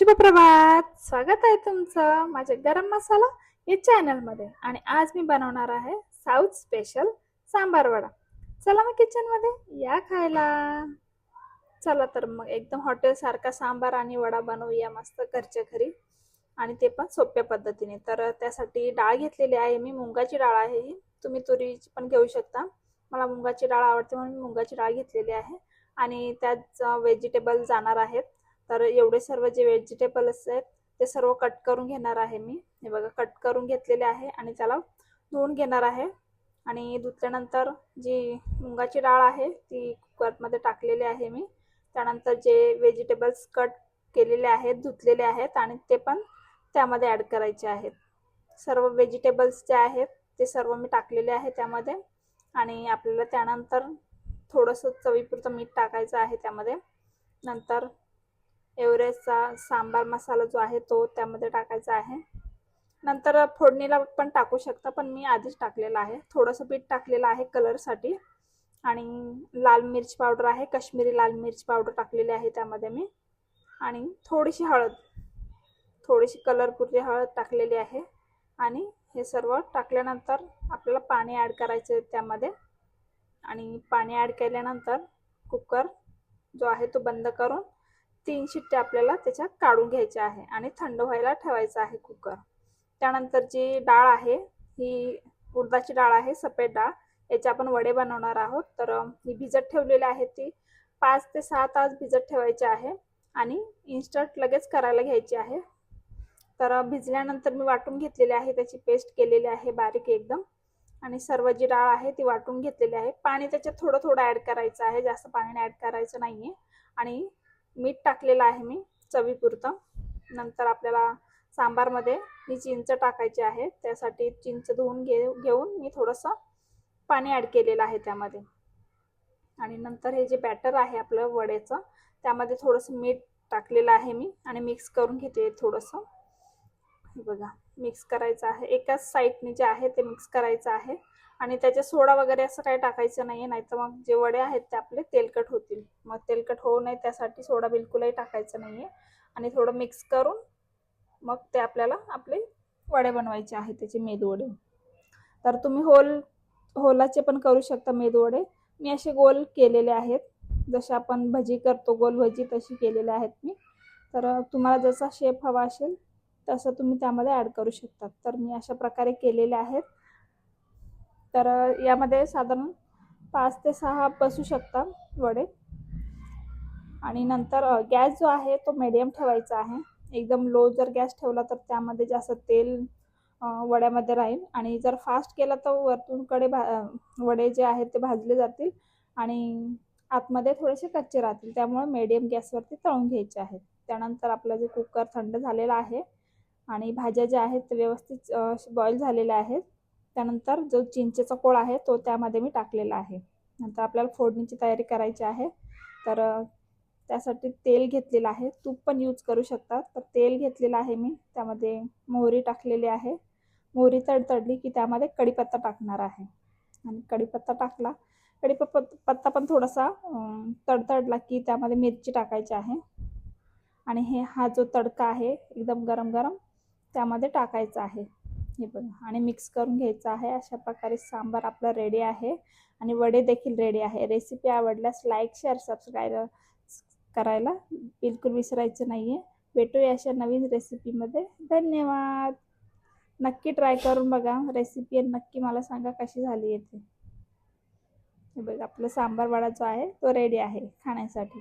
शुभप्रभात. स्वागत आहे तुमचं माझ्या गरम मसाला या चॅनलमध्ये आणि आज मी बनवणार आहे साऊथ स्पेशल सांबार वडा. चला मग किचनमध्ये या खायला. चला तर मग एकदम हॉटेलसारखा सांबार आणि वडा बनवूया मस्त घरच्या घरी. आणि ते पण सोप्या पद्धतीने. तर त्यासाठी डाळ घेतलेली आहे मी. मुंगाची डाळ आहे ही. तुम्ही तुरीची पण घेऊ शकता. मला मुंगाची डाळ आवडते म्हणून मी मुंगाची डाळ घेतलेली आहे. आणि त्यात व्हेजिटेबल जाणार आहेत. तर एवढे सर्व जे व्हेजिटेबल्स आहेत ते सर्व कट करून घेणार आहे मी. हे बघा कट करून घेतलेले आहे आणि त्याला धुवून घेणार आहे. आणि धुतल्यानंतर जी मुंगाची डाळ आहे ती कुकरमध्ये टाकलेली आहे मी. त्यानंतर जे व्हेजिटेबल्स कट केलेले आहेत धुतलेले आहेत आणि ते पण त्यामध्ये ॲड करायचे आहेत. सर्व व्हेजिटेबल्स जे आहेत ते सर्व मी टाकलेले आहे त्यामध्ये. आणि आपल्याला त्यानंतर थोडंसं चवीपुरतं मीठ टाकायचं आहे त्यामध्ये. नंतर एव्हरेस्टचा सांबार मसाला जो आहे तो त्यामध्ये टाकायचा आहे. नंतर फोडणीला पण टाकू शकता पण मी आधीच टाकलेलं आहे. थोडंसं पीठ टाकलेलं आहे कलरसाठी. आणि लाल मिरची पावडर आहे कश्मीरी लाल मिरची पावडर टाकलेली आहे त्यामध्ये मी. आणि थोडीशी हळद थोडीशी कलरपुरती हळद टाकलेली आहे. आणि हे सर्व टाकल्यानंतर आपल्याला पाणी ॲड करायचं त्यामध्ये. आणि पाणी ॲड केल्यानंतर कुकर जो आहे तो बंद करून तीन शिट्टे आपल्याला त्याच्यात काढून घ्यायचे आहे आणि थंड व्हायला ठेवायचं आहे कुकर. त्यानंतर जी डाळ आहे ही उडदाची डाळ आहे सफेद डाळ याचे आपण वडे बनवणार आहोत. तर ही भिजत ठेवलेली आहे ती. पाच ते सहा तास भिजत ठेवायची आहे आणि इन्स्टंट लगेच करायला घ्यायची आहे. तर भिजल्यानंतर मी वाटून घेतलेली आहे त्याची पेस्ट केलेली आहे बारीक एकदम. आणि सर्व जी डाळ आहे ती वाटून घेतलेली आहे. पाणी त्याच्यात थोडं थोडं ॲड करायचं आहे जास्त पाणी ॲड करायचं नाही आहे आणि मीठ टाकलेलं आहे मी चवीपुरतं. नंतर आपल्याला सांबारमध्ये ही चिंच टाकायची आहे. त्यासाठी चिंच धुवून घे घेऊन मी थोडंसं पाणी ॲड केलेलं आहे त्यामध्ये. आणि नंतर हे जे बॅटर आहे आपलं वड्याचं त्यामध्ये थोडंसं मीठ टाकलेलं आहे मी. आणि मिक्स करून घेते थोडंसं. बघा मिक्स करायचं आहे. एकाच साईडने जे आहे ते मिक्स करायचं आहे. आणि त्याच्या सोडा वगैरे असं काही टाकायचं नाही आहे नाहीतर मग जे वडे आहेत ते आपले तेलकट होतील. मग तेलकट होऊ नये त्यासाठी सोडा बिलकुलही टाकायचं नाही आहे आणि थोडं मिक्स करून मग ते आपल्याला आपले वडे बनवायचे आहे त्याचे मेदूवडे तर तुम्ही होल होलाचे पण करू शकता मेदूवडे मी असे गोल केलेले आहेत. जसे आपण भजी करतो गोल भजी तशी केलेले आहेत मी. तर तुम्हाला जसा शेप हवा असेल तसं तुम्ही त्यामध्ये ॲड करू शकता तर मी अशा प्रकारे केलेले आहेत. तर यामध्ये साधारण पाच ते सहा बसू शकता वडे. आणि नंतर गॅस जो आहे तो मीडियम ठेवायचा आहे. एकदम लो जर गॅस ठेवला तर त्यामध्ये जास्त तेल वड्यामध्ये राहील. आणि जर फास्ट केला तर वरतूनकडे भा वडे जे आहेत ते भाजले जातील. आणि आतमध्ये थोडेसे कच्चे राहतील. त्यामुळे मीडियम गॅसवरती तळून घ्यायचे आहेत. त्यानंतर आपलं जे कुकर थंड झालेला आहे आणि भाज्या ज्या आहेत व्यवस्थित बॉईल झालेल्या आहेत. त्यानंतर जो चिंचेचा कोळ आहे तो त्यामध्ये मी टाकलेला आहे. नंतर आपल्याला फोडणीची तयारी करायची आहे. तर त्यासाठी तेल घेतलेलं आहे. तूप पण यूज करू शकतात. तर तेल घेतलेलं आहे मी. त्यामध्ये मोहरी टाकलेली आहे. मोहरी तडतडली की त्यामध्ये कढीपत्ता टाकणार आहे. आणि कढीपत्ता टाकला. कढीपत्ता पत्ता पण थोडासा तडतडला की त्यामध्ये मिरची टाकायची आहे. आणि हे हा जो तडका आहे एकदम गरम गरम त्यामध्ये टाकायचं आहे. हे बघा. आणि मिक्स करून घ्यायचं आहे. अशा प्रकारे सांबार आपला रेडी आहे. आणि वडे देखील रेडी आहे. रेसिपी आवडल्यास लाईक शेअर सबस्क्राईब करायला बिलकुल विसरायचं नाही आहे भेटूया अशा नवीन रेसिपीमध्ये धन्यवाद. नक्की ट्राय करून बघा. रेसिपी नक्की मला सांगा कशी झाली येते. हे बघा. आपला सांबार वडा जो आहे तो रेडी आहे खाण्यासाठी.